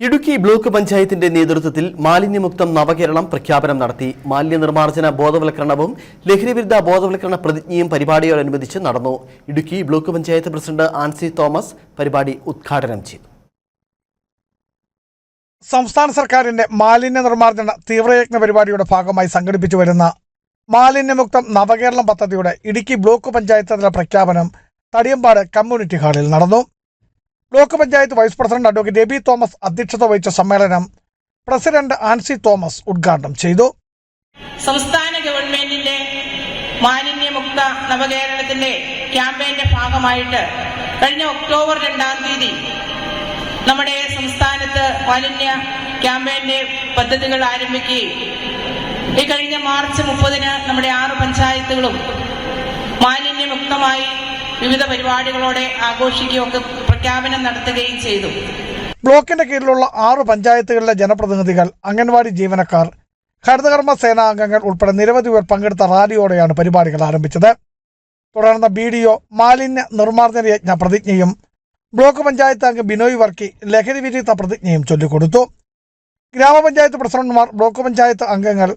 Idukki block പഞ്ചായത്തിന്റെ നേതൃത്വത്തിൽ മാലിന്യമുക്തം നവകേരളം പ്രഖ്യാപനം നടത്തി. മാലിന്യ നിർമ്മാർജന ബോധവൽക്കരണവും ലഹരിവിരുദ്ധ ബോധവൽക്കരണ പ്രതിജ്ഞയും പരിപാടിയോടനുബന്ധിച്ച് നടന്നു. ഇടുക്കി ബ്ലോക്ക് പഞ്ചായത്ത് പ്രസിഡന്റ് ആൻസി തോമസ് പരിപാടി ഉദ്ഘാടനം ചെയ്തു. സംസ്ഥാന സർക്കാരിന്റെ മാലിന്യ നിർമ്മാർജന തീവ്രയജ്ഞ പരിപാടിയുടെ ഭാഗമായി സംഘടിപ്പിച്ചു വരുന്ന മാലിന്യമുക്തം നവകേരളം പദ്ധതിയുടെ ഇടുക്കി ബ്ലോക്ക് പഞ്ചായത്ത് പ്രഖ്യാപനം തടിയമ്പാട് കമ്മ്യൂണിറ്റി ഹാളിൽ നടന്നു. Block panchayat vice president advocate Eby Thomas അധ്യക്ഷത വഹിച്ച സമ്മേളനം പ്രസിഡന്റ് ആൻസി തോമസ് ഉദ്ഘാടനം ചെയ്തു. സംസ്ഥാന ഗവൺമെന്റിന്റെ മാലിന്യമുക്ത നവകേരളത്തിന്റെ ക്യാമ്പയിന്റെ ഭാഗമായിട്ട് കഴിഞ്ഞ ഒക്ടോബർ രണ്ടാം തീയതി നമ്മുടെ സംസ്ഥാനത്ത് മാലിന്യ ക്യാമ്പയിന്റെ പദ്ധതികൾ ആരംഭിക്കുകയും ഈ കഴിഞ്ഞ മാർച്ച് മുപ്പതിന് നമ്മുടെ ആറ് പഞ്ചായത്തുകളും മാലിന്യമുക്തമായി വിവിധ പരിപാടികളോടെ ആഘോഷിക്കുകയൊക്കെ പ്രഖ്യാപനം നടത്തുകയും ചെയ്തു. ബ്ലോക്കിന്റെ കീഴിലുള്ള ആറു പഞ്ചായത്തുകളിലെ ജനപ്രതിനിധികൾ അംഗൻവാടി ജീവനക്കാർ ഹരിതകർമ്മ സേനാ അംഗങ്ങൾ ഉൾപ്പെടെ നിരവധി പേർ പങ്കെടുത്ത റാലിയോടെയാണ് പരിപാടികൾ ആരംഭിച്ചത്. തുടർന്ന് ബി ഡി ഒ മാലിന്യ നിർമ്മാർജന യജ്ഞ പ്രതിജ്ഞയും ബ്ലോക്ക് പഞ്ചായത്ത് അംഗം ബിനോയ് വർക്കി ലഹരി വിരുദ്ധ പ്രതിജ്ഞയും ചൊല്ലിക്കൊടുത്തു. ഗ്രാമപഞ്ചായത്ത് പ്രസിഡന്റുമാർ ബ്ലോക്ക് പഞ്ചായത്ത് അംഗങ്ങൾ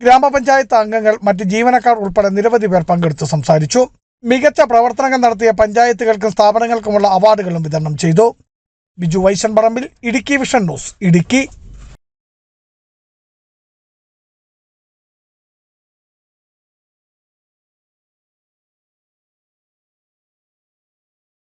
ഗ്രാമപഞ്ചായത്ത് അംഗങ്ങൾ മറ്റ് ജീവനക്കാർ ഉൾപ്പെടെ നിരവധി പേർ പങ്കെടുത്ത് സംസാരിച്ചു. മികച്ച പ്രവർത്തനങ്ങൾ നടത്തിയ പഞ്ചായത്തുകൾക്കും സ്ഥാപനങ്ങൾക്കുമുള്ള അവാർഡുകളും വിതരണം ചെയ്തു. Biju Vaishan Parambil Idukki vision news Idukki.